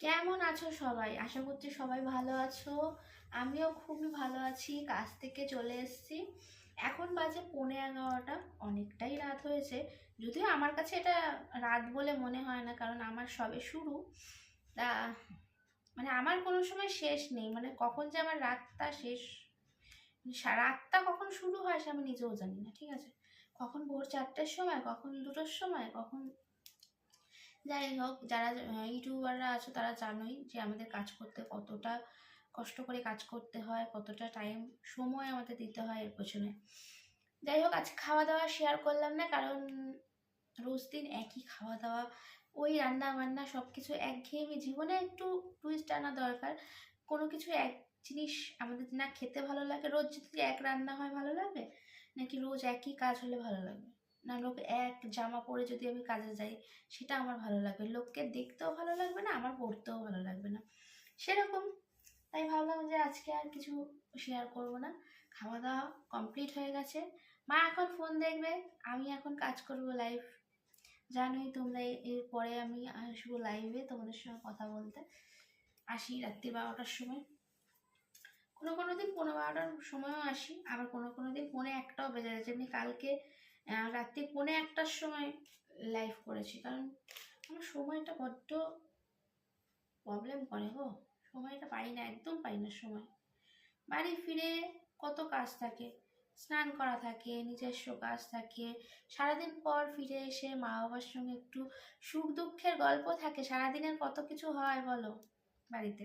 কেমন আছো সবাই? আশা করছি সবাই ভালো আছো। আমিও খুবই ভালো আছি, কাজ থেকে চলে এসেছি। এখন বাজে পৌনে এগারোটা, অনেকটাই রাত হয়েছে। যদিও আমার কাছে এটা রাত বলে মনে হয় না, কারণ আমার সবে শুরু। তা মানে আমার কোনো সময় শেষ নেই মানে কখন যে আমার রাতটা শেষ রাতটা কখন শুরু হয় সে আমি নিজেও জানি না, ঠিক আছে? কখন ভোর চারটের সময়, কখন দুটোর সময়, কখন যাই হোক, যারা ইউটিউবাররা আছো তারা জানোই যে আমাদের কাজ করতে কতটা কষ্ট করে কাজ করতে হয়, কতটা টাইম সময় আমাদের দিতে হয় এর পেছনে। যাই হোক আজ খাওয়া দাওয়া শেয়ার করলাম না, কারণ রোজ দিন একই খাওয়া দাওয়া ওই রান্না বান্না সব কিছু একঘেয়েমি। জীবনে একটু টুইস্ট আনা দরকার। কোনো কিছু এক জিনিস আমাদের না খেতে ভালো লাগে, রোজ যদি এক রান্না হয় ভালো লাগে, নাকি রোজ একই কাজ হলে ভালো লাগবে না লোক এক জামা পরে যদি আমি কাজে যাই, সেটা আমার ভালো লাগবে। লোককে দেখতেও ভালো লাগবে না, আমার পড়তেও ভালো লাগবে না। সেরকম। তাই ভাবলাম যে আজকে আর কিছু শেয়ার করব না। খাওয়া দাওয়া কমপ্লিট হয়ে গেছে। মা এখন ফোন দেখবে, আমি এখন কাজ করব লাইভ জানোই তোমরা এরপরে আমি আসব লাইভে তোমাদের সঙ্গে কথা বলতে। আসি রাত্রি বারোটার সময়। কোনো কোনো দিন পনেরো বারোটার সময়ও আসি, আবার কোনো কোনো দিন পৌনে একটাও বেজে গেছে। এমনি কালকে রাত্রি পৌনে একটার সময় লাইভ করেছি। কারণ আমার সময়টা বড্ড প্রবলেম করে গো। সময়টা পাই না, একদম পাই না সময়। বাড়ি ফিরে কত কাজ থাকে, স্নান করা থাকে, নিজস্ব কাজ থাকে। সারাদিন পর ফিরে এসে মা বাবার সঙ্গে একটু সুখ দুঃখের গল্প থাকে। সারাদিনের কত কিছু হয় বলো বাড়িতে?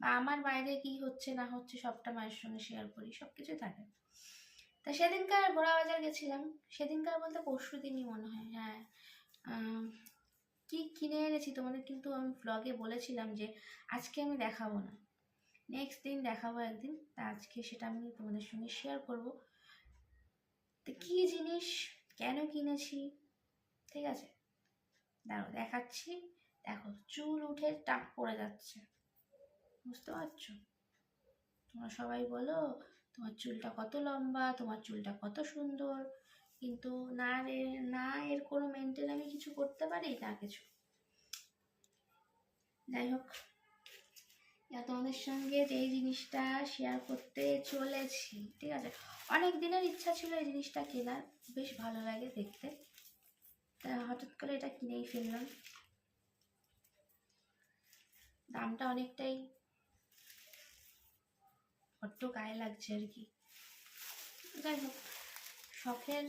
বা আমার বাইরে কি হচ্ছে না হচ্ছে সবটা মায়ের সঙ্গে শেয়ার করি সব কিছুই থাকে। তা সেদিনকার ঘোড়া বাজার গেছিলাম। সেদিনকার বলতে পরশু দিনই মনে হয় হ্যাঁ। কি কিনে এনেছি তোমাদের কিন্তু আমি ব্লগে বলেছিলাম যে আজকে আমি দেখাবো না। নেক্সট দিন দেখাবো একদিন, তা আজকে সেটা আমি তোমাদের সঙ্গে শেয়ার করব। তো কী জিনিস, কেন কিনেছি? ঠিক আছে। দাঁড়ো দেখাচ্ছি। দেখো, চুল উঠে টাক পড়ে যাচ্ছে। বুঝতে পারছ? তোমরা সবাই বলো তোমার চুলটা কত লম্বা, তোমার চুলটা কত সুন্দর। কিন্তু না রে, না এর কোনো মেনটেন আমি কিছু করতে পারি? না কিছু। যাই হোক তোমাদের সঙ্গে এই জিনিসটা শেয়ার করতে চলেছি, ঠিক আছে? অনেক দিনের ইচ্ছা ছিল এই জিনিসটা কেনার, বেশ ভালো লাগে দেখতে। তা হঠাৎ করে এটা কিনেই ফেললাম। দামটা অনেকটাই বড্ড গায়ে লাগছে আর কি। যাই হোক, শখের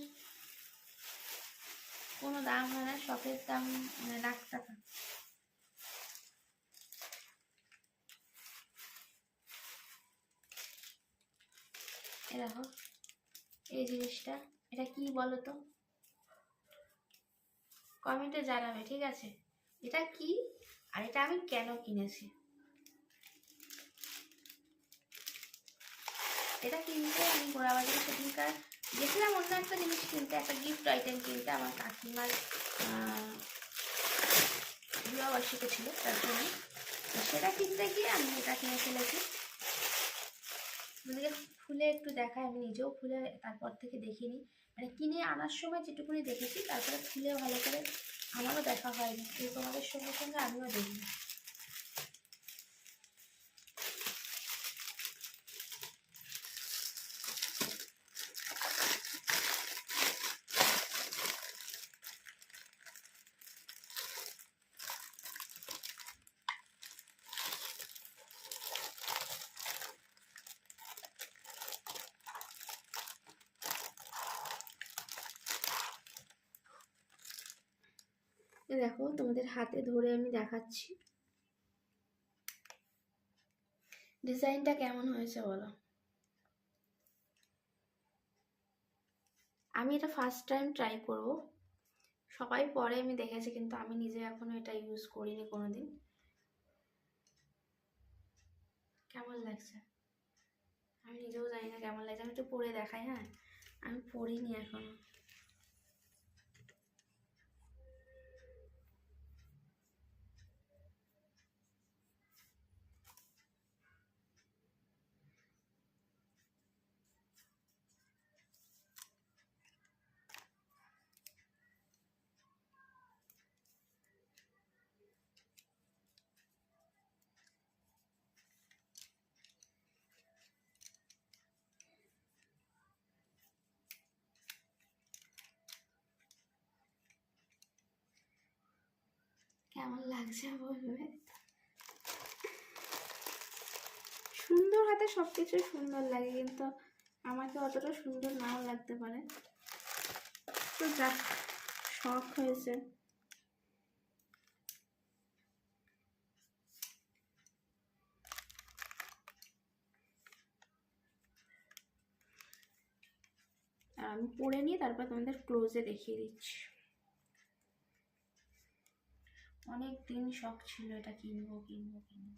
কোনো দাম হয় না, শখের দাম মানে লাখ টাকা। দেখো, এই জিনিসটা, এটা কি বলো তো? কমেন্টে জানাবে, ঠিক আছে? এটা কি? আর এটা আমি কেন কিনেছি? এটা কিনতে, আমি ঘোড়াবাজারে সেদিনকার গেছিলাম অন্য একটা জিনিস কিনতে, একটা গিফট আইটেম কিনতে, আমার কাকিমার বিবাহবার্ষিকী ছিল তার জন্য। সেটা কিনতে গিয়ে আমি এটা কিনে ফেলেছি। ওদিকে খুলে একটু দেখায়, আমি নিজেও খুলে তারপর থেকে দেখিনি। মানে কিনে আনার সময় যেটুকুনি দেখেছি, তারপরে খুলে ভালো করে আমারও দেখা হয়নি। কিন্তু তোমাদের সঙ্গে সঙ্গে আমিও দেখি। দেখো, তোমাদের হাতে ধরে আমি দেখাচ্ছি। ডিজাইনটা কেমন হয়েছে বলো? আমি এটা ফার্স্ট টাইম ট্রাই করব। সবাই পরে আমি দেখেছি, কিন্তু আমি নিজে এখনও এটা ইউজ করিনি কোনোদিন। কেমন লাগছে? আমি নিজেও জানি না কেমন লাগছে। আমি একটু পরে দেখাই হ্যাঁ? আমি পরিনি এখনও। কেমন লাগছে বলবে? সুন্দর হাতে সব কিছুই সুন্দর লাগে, কিন্তু আমাকে অতটা সুন্দর নাও লাগতে পারে। তো যাক, শখ হয়েছে। আর আমি পরে নিয়ে তারপর তোমাদের ক্লোজে দেখিয়ে দিচ্ছি। অনেক দিন শখ ছিল এটা কিনবো কিনবো কিনবো।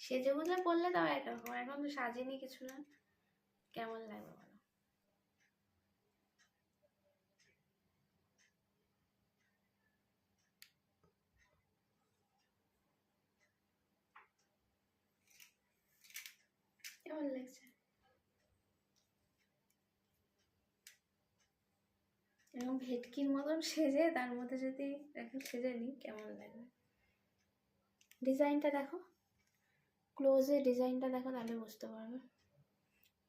সেজে বুঝে পড়লে তাও একরকম এখন তো সাজিনি কিছু না। কেমন লাগবে বলো কেমন লাগছে? এবং ভেটকির মতন সেজে, তার মধ্যে যদি এখন সেজে নিই কেমন লাগবে? ডিজাইনটা দেখো। ক্লোজে ডিজাইনটা দেখো, তাহলে বুঝতে পারবে।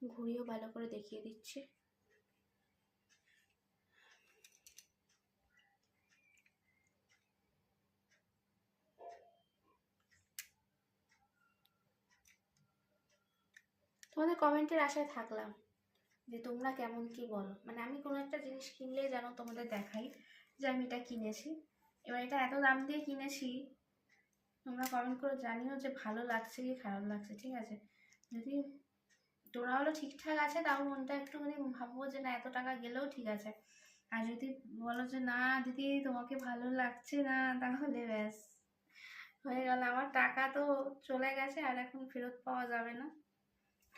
ঘুরিয়েও ভালো করে দেখিয়ে দিচ্ছি তোমাদের কমেন্টের আশায় থাকলাম যে তোমরা কেমন কি বলো। মানে আমি কোনো একটা জিনিস কিনলে যেন তোমাদের দেখাই যে আমি এটা কিনেছি। এবার এটা এত দাম দিয়ে কিনেছি, তোমরা কমেন্ট করে জানিও যে ভালো লাগছে কি খারাপ লাগছে, ঠিক আছে? যদি তোমরা হলো ঠিকঠাক আছে, তাও মনটা একটুখানি ভাববো যে না, এত টাকা গেলেও ঠিক আছে। আর যদি বলো যে না, দিদি, তোমাকে ভালো লাগছে না, তাহলে ব্যাস। হয়ে গেল, আমার টাকা তো চলে গেছে, আর এখন ফেরত পাওয়া যাবে না।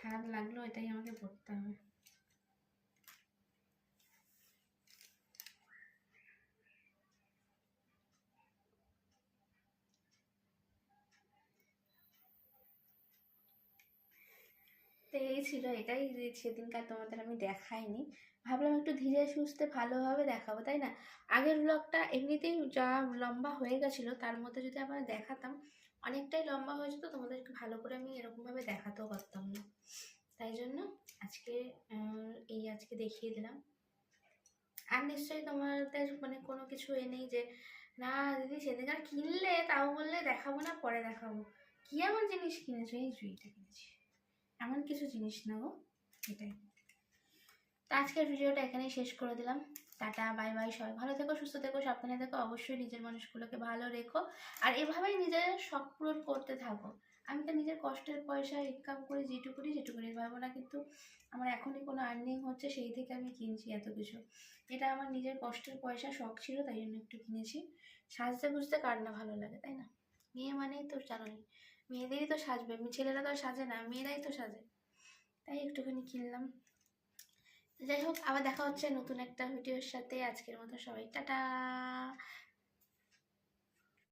খারাপ লাগল, এটাই আমাকে পড়তে হবে। তো এই ছিল এটাই সেদিনকার তোমাদের আমি দেখাইনি। ভাবলাম একটু ধীরে সুস্থে ভালোভাবে দেখাবো, তাই না? আগের ব্লগটা এমনিতেই যা লম্বা হয়ে গেছিল, তার মধ্যে যদি আবার দেখাতাম অনেকটাই লম্বা হয়ে যেত, তোমাদেরকে ভালো করে আমি এরকমভাবে দেখাতেও পারতাম না। তাই জন্য আজকে এই আজকে দেখিয়ে দিলাম। আর নিশ্চয়ই তোমাদের মানে কোনো কিছু এ নেই যে, না দিদি সেদিনকার কিনলে, তাও বললে দেখাবো না, পরে দেখাবো। কি এমন জিনিস কিনেছো? এই জুইটা কিনেছি। এমন কিছু জিনিস না গো, এটাই। তো আজকের ভিডিওটা এখানেই শেষ করে দিলাম। টাটা, বাই বাই, সবাই ভালো থেকো, সুস্থ থেকো, সাবধানে থেকো, অবশ্যই নিজের মানুষগুলোকে ভালো রেখো। আর এভাবেই নিজের শখ পূরণ করতে থাকো। আমি তো নিজের কষ্টের পয়সা ইনকাম করি, যেটুকুনি যেটুকুনি ভাবো না, কিন্তু আমার এখনই কোনো আর্নিং হচ্ছে, সেই থেকে আমি কিনছি এত কিছু। এটা আমার নিজের কষ্টের পয়সা, শখ ছিল, তাই জন্য একটু কিনেছি। সাজতে বুঝতে কার না ভালো লাগে, তাই না? মেয়ে মানেই তো জানোই মেয়েদেরই তো সাজবে, ছেলেরা তো আর সাজে না, মেয়েরাই তো সাজে। তাই একটুখানি কিনলাম। যাই হোক আবার দেখা হচ্ছে নতুন একটা ভিডিওর সাথে। আজকের মতো সবাই টাটা!